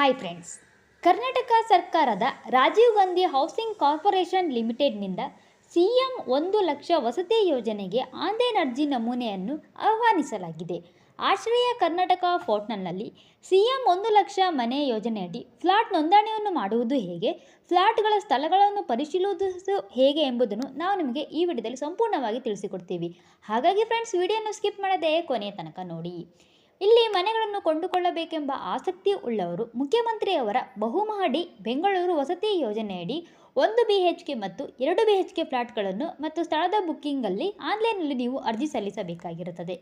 Hi friends Karnataka ಸರ್ಕಾರದ Rajiv Gandhi housing corporation ಲಿಮಿಟೆಡ್ನಿಂದ C M ಒಂದು ಲಕ್ಷ ವಸತಿ ಯೋಜನೆಗೆ ಆನ್ಲೈನ್ ಅರ್ಜಿ ನಮೂನೆಯನ್ನು ಆಹ್ವಾನಿಸಲಾಗಿದೆ. ಆಶ್ರಯ ಕರ್ನಾಟಕ ಪೋರ್ಟಲ್ನಲ್ಲಿ ಸಿ ಎಂ ಒಂದು ಲಕ್ಷ ಮನೆ ಯೋಜನೆಯಡಿ ಫ್ಲಾಟ್ ನೋಂದಣಿಯನ್ನು ಮಾಡುವುದು ಹೇಗೆ, ಫ್ಲಾಟ್ಗಳ ಸ್ಥಳಗಳನ್ನು ಪರಿಶೀಲಿಸುವುದು ಹೇಗೆ ಎಂಬುದನ್ನು ನಾವು ನಿಮಗೆ ಈ ವಿಡಿಯೋದಲ್ಲಿ ಸಂಪೂರ್ಣವಾಗಿ ತಿಳಿಸಿಕೊಡ್ತೀವಿ. ಹಾಗಾಗಿ ಫ್ರೆಂಡ್ಸ್ ವಿಡಿಯೋನ ಸ್ಕಿಪ್ ಮಾಡದೆ ಕೊನೆಯ ತನಕ ನೋಡಿ. ಇಲ್ಲಿ ಮನೆಗಳನ್ನು ಕೊಂಡುಕೊಳ್ಳಬೇಕೆಂಬ ಆಸಕ್ತಿ ಉಳ್ಳವರು ಮುಖ್ಯಮಂತ್ರಿಯವರ ಬಹುಮಹಡಿ ಬೆಂಗಳೂರು ವಸತಿ ಯೋಜನೆಯಡಿ ಒಂದು ಬಿ ಎಚ್ ಕೆ ಮತ್ತು ಎರಡು ಬಿ ಎಚ್ ಕೆ ಫ್ಲಾಟ್ಗಳನ್ನು ಮತ್ತು ಸ್ಥಳದ ಬುಕ್ಕಿಂಗಲ್ಲಿ ಆನ್ಲೈನ್ನಲ್ಲಿ ನೀವು ಅರ್ಜಿ ಸಲ್ಲಿಸಬೇಕಾಗಿರುತ್ತದೆ.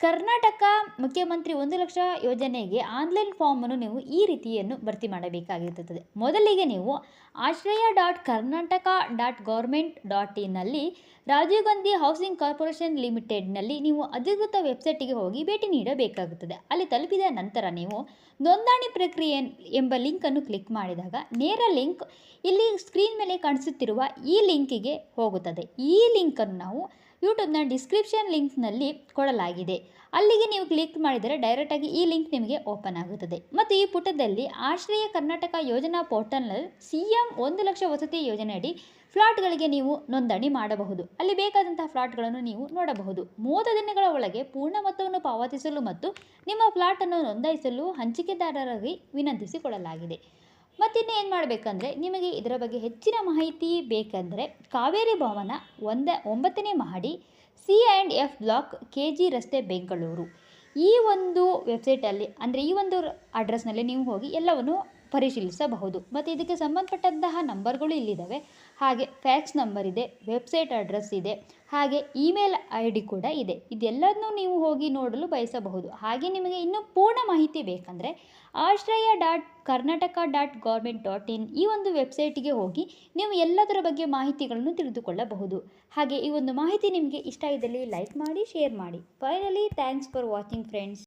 ಕರ್ನಾಟಕ ಮುಖ್ಯಮಂತ್ರಿ ಒಂದು ಲಕ್ಷ ಯೋಜನೆಗೆ ಆನ್ಲೈನ್ ಫಾರ್ಮನ್ನು ನೀವು ಈ ರೀತಿಯನ್ನು ಭರ್ತಿ ಮಾಡಬೇಕಾಗಿರುತ್ತದೆ ಮೊದಲಿಗೆ ನೀವು Ashraya dot Karnataka dot government dot ಇನ್ನಲ್ಲಿ Rajiv Gandhi housing corporation ಲಿಮಿಟೆಡ್ನಲ್ಲಿ ನೀವು ಅಧಿಕೃತ ವೆಬ್ಸೈಟಿಗೆ ಹೋಗಿ ಭೇಟಿ ನೀಡಬೇಕಾಗುತ್ತದೆ. ಅಲ್ಲಿ ತಲುಪಿದ ನಂತರ ನೀವು ನೋಂದಣಿ ಪ್ರಕ್ರಿಯೆ ಎಂಬ ಲಿಂಕನ್ನು ಕ್ಲಿಕ್ ಮಾಡಿದಾಗ ನೇರ ಲಿಂಕ್ ಇಲ್ಲಿ ಸ್ಕ್ರೀನ್ ಮೇಲೆ ಕಾಣಿಸುತ್ತಿರುವ ಈ ಲಿಂಕಿಗೆ ಹೋಗುತ್ತದೆ. ಈ ಲಿಂಕನ್ನು ನಾವು ಯೂಟ್ಯೂಬ್ನ ಡಿಸ್ಕ್ರಿಪ್ಷನ್ ಲಿಂಕ್ನಲ್ಲಿ ಕೊಡಲಾಗಿದೆ. ಅಲ್ಲಿಗೆ ನೀವು ಕ್ಲಿಕ್ ಮಾಡಿದರೆ ಡೈರೆಕ್ಟಾಗಿ ಈ ಲಿಂಕ್ ನಿಮಗೆ ಓಪನ್ ಆಗುತ್ತದೆ. ಮತ್ತು ಈ ಪುಟದಲ್ಲಿ ಆಶ್ರಯ ಕರ್ನಾಟಕ ಯೋಜನಾ ಪೋರ್ಟಲ್ನಲ್ಲಿ ಸಿ ಎಂ ಒಂದು ಲಕ್ಷ ವಸತಿ ಯೋಜನೆಯಡಿ ಫ್ಲಾಟ್ಗಳಿಗೆ ನೀವು ನೋಂದಣಿ ಮಾಡಬಹುದು. ಅಲ್ಲಿ ಬೇಕಾದಂತಹ ಫ್ಲಾಟ್ಗಳನ್ನು ನೀವು ನೋಡಬಹುದು. ಮೂವತ್ತು ದಿನಗಳ ಒಳಗೆ ಪೂರ್ಣ ಮೊತ್ತವನ್ನು ಪಾವತಿಸಲು ಮತ್ತು ನಿಮ್ಮ ಫ್ಲಾಟನ್ನು ನೋಂದಾಯಿಸಲು ಹಂಚಿಕೆದಾರರಿಗೆ ವಿನಂತಿಸಿಕೊಡಲಾಗಿದೆ ಮತ್ತಿನ್ನು ಏನು ಮಾಡಬೇಕಂದ್ರೆ ನಿಮಗೆ ಇದರ ಬಗ್ಗೆ ಹೆಚ್ಚಿನ ಮಾಹಿತಿ ಬೇಕಂದರೆ ಕಾವೇರಿ ಭವನ ಒಂದ ಒಂಬತ್ತನೇ ಮಹಡಿ C and F block K G ರಸ್ತೆ ಬೆಂಗಳೂರು. ಈ ಒಂದು ವೆಬ್ಸೈಟಲ್ಲಿ ಅಂದರೆ ಈ ಒಂದು ಅಡ್ರೆಸ್ನಲ್ಲಿ ನೀವು ಹೋಗಿ ಎಲ್ಲವನ್ನು ಪರಿಶೀಲಿಸಬಹುದು. ಮತ್ತು ಇದಕ್ಕೆ ಸಂಬಂಧಪಟ್ಟಂತಹ ನಂಬರ್ಗಳು ಇಲ್ಲಿದ್ದಾವೆ ಹಾಗೆ ಫ್ಯಾಕ್ಸ್ ನಂಬರ್ ಇದೆ, ವೆಬ್ಸೈಟ್ ಅಡ್ರೆಸ್ ಇದೆ, ಹಾಗೆ ಇಮೇಲ್ ಐ ಡಿ ಕೂಡ ಇದೆ. ಇದೆಲ್ಲದನ್ನು ನೀವು ಹೋಗಿ ನೋಡಲು ಬಯಸಬಹುದು. ಹಾಗೆ ನಿಮಗೆ ಇನ್ನೂ ಪೂರ್ಣ ಮಾಹಿತಿ ಬೇಕಂದರೆ Ashraya dot Karnataka dot government dot in ಈ ಒಂದು ವೆಬ್ಸೈಟಿಗೆ ಹೋಗಿ ನೀವು ಎಲ್ಲದರ ಬಗ್ಗೆ ಮಾಹಿತಿಗಳನ್ನು ತಿಳಿದುಕೊಳ್ಳಬಹುದು. ಹಾಗೆ ಈ ಒಂದು ಮಾಹಿತಿ ನಿಮಗೆ ಇಷ್ಟ ಇದ್ದಲ್ಲಿ ಲೈಕ್ ಮಾಡಿ, ಶೇರ್ ಮಾಡಿ. Finally thanks for watching friends